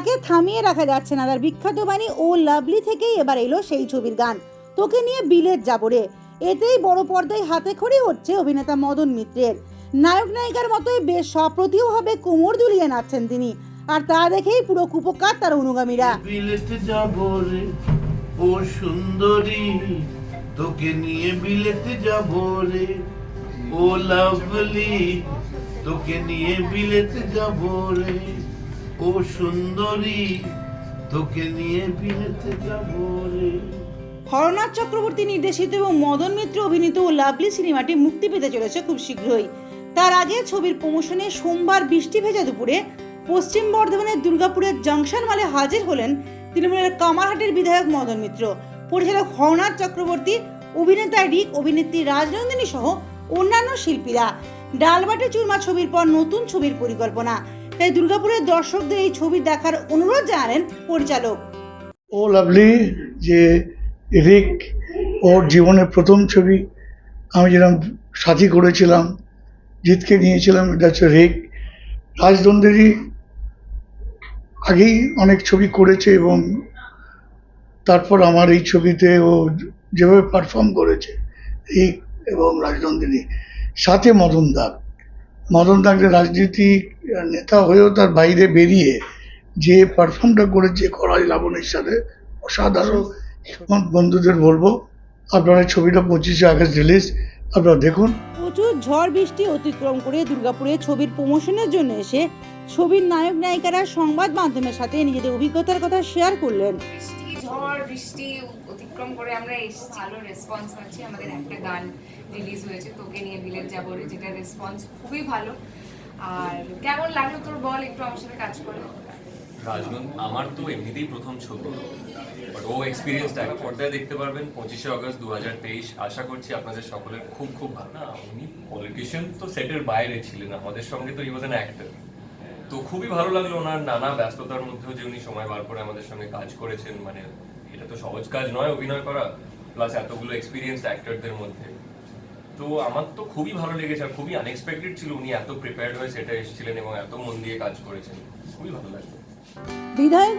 তাকে থামিয়ে রাখা যাচ্ছে না। তার বিখ্যাত বাণী, ও লাভলি থেকেই এবার এলো সেই ছবির গান। তোকে নিয়ে বিলেত যাব রে। এতেই বড় পর্দায় হাতে খড়ি হচ্ছে অভিনেতা মদন মিত্রের। নায়ক নায়িকার মতোই বেশ সপ্রতিভভাবে কোমর দুলিয়ে নাচছেন তিনি। আর তা দেখেই পুরো কুপকার তার অনুগামীরা। বিলেতে যাব রে, ও সুন্দরী। তোকে নিয়ে বিলেতে যাব রে, ও লাভলি। তোকে নিয়ে বিলেতে যাব রে। ও সুন্দরী, তোকে নিয়ে বিলেতে যাব রে। হরনাথ চক্রবর্তী নির্দেশিত এবং মদন মিত্র অভিনীত লাভলি সিনেমাটি মুক্তি পেতে চলেছে খুব শীঘ্রই। তার আগে ছবির প্রমোশনে সোমবার বৃষ্টি ভেজা দুপুরে পশ্চিম বর্ধমানের দুর্গাপুরের জংশন মালে হাজির হলেন তৃণমূলের কামারহাটের বিধায়ক মদন মিত্র। পরিচালক হরনাথ চক্রবর্তী, অভিনেতা রিক, অভিনেত্রী রাজনন্দিনী সহ অন্যান্য শিল্পীরা। ডালবাটে চুরমা ছবির পর নতুন ছবির পরিকল্পনা। তাই দুর্গাপুরের দর্শকদের এই ছবি দেখার অনুরোধ জানালেন পরিচালক। ও লাভলি যে রিক ওর জীবনের প্রথম ছবি আমি যেরকম সাথী করেছিলাম, জিতকে নিয়েছিলাম, এটা হচ্ছে রিক। রাজদন্দেরই আগেই অনেক ছবি করেছে এবং তারপর আমার এই ছবিতে ও যেভাবে পারফর্ম করেছে, রিক এবং রাজনন্দিনী সাথে মদন দাগ মদন দাগ যে রাজনীতিক নেতা হয়েও তার বাইরে বেরিয়ে যে পারফর্মটা করেছে করাই লাবণের সাথে অসাধারণ। বন্ধুদের বলব, আপনারা ছবিটা পঁচিশে আগস্ট রিলিজ আপনারা দেখুন। প্রচুর ঝড় বৃষ্টি অতিক্রম করে দুর্গাপুরে ছবির প্রমোশনের জন্য এসে ছবির নায়ক নায়িকারা সংবাদ মাধ্যমের সাথে নিজেদের অভিজ্ঞতার কথা শেয়ার করলেন। ঝড়, বৃষ্টি অতিক্রম করে আমরা এসেছি। ভালো রেসপন্স পাচ্ছি। আমাদের একটা গান রিলিজ হয়েছে, তোকে নিয়ে বিলেত যাব রে, যেটা রেসপন্স খুবই ভালো। আর কেমন লাগল তোর বল? একটু আমার সাথে কাজ করে। রাজনন্দ, আমার তো এমনিতেই প্রথম ছবি। বাট ও এক্সপিরিয়েন্সটা আগে পর্দায় দেখতে পারবেন। পঁচিশে আগস্ট দু হাজার তেইশ। আশা করছি আপনাদের সকলের খুব খুব ভালো। না, উনি পলিটিশিয়ান তো সেটের বাইরে ছিলেন। আমাদের সঙ্গে তো ই ওয়াজ অ্যান অ্যাক্টর খুবই ভালো লাগল ওনার নানা ব্যস্ততার মধ্যেও যে উনি সময় বার করে আমাদের সঙ্গে কাজ করেছেন। মানে এটা তো সহজ কাজ নয় অভিনয় করা প্লাস এতগুলো এক্সপিরিয়েন্স অ্যাক্টরদের মধ্যে। তো আমার তো খুবই ভালো লেগেছে আর খুবই আনএক্সপেক্টেড ছিল উনি এত প্রিপেয়ার্ড হয়ে সেটা এসেছিলেন এবং এত মন দিয়ে কাজ করেছেন। খুবই ভালো লাগল। বিধায়ক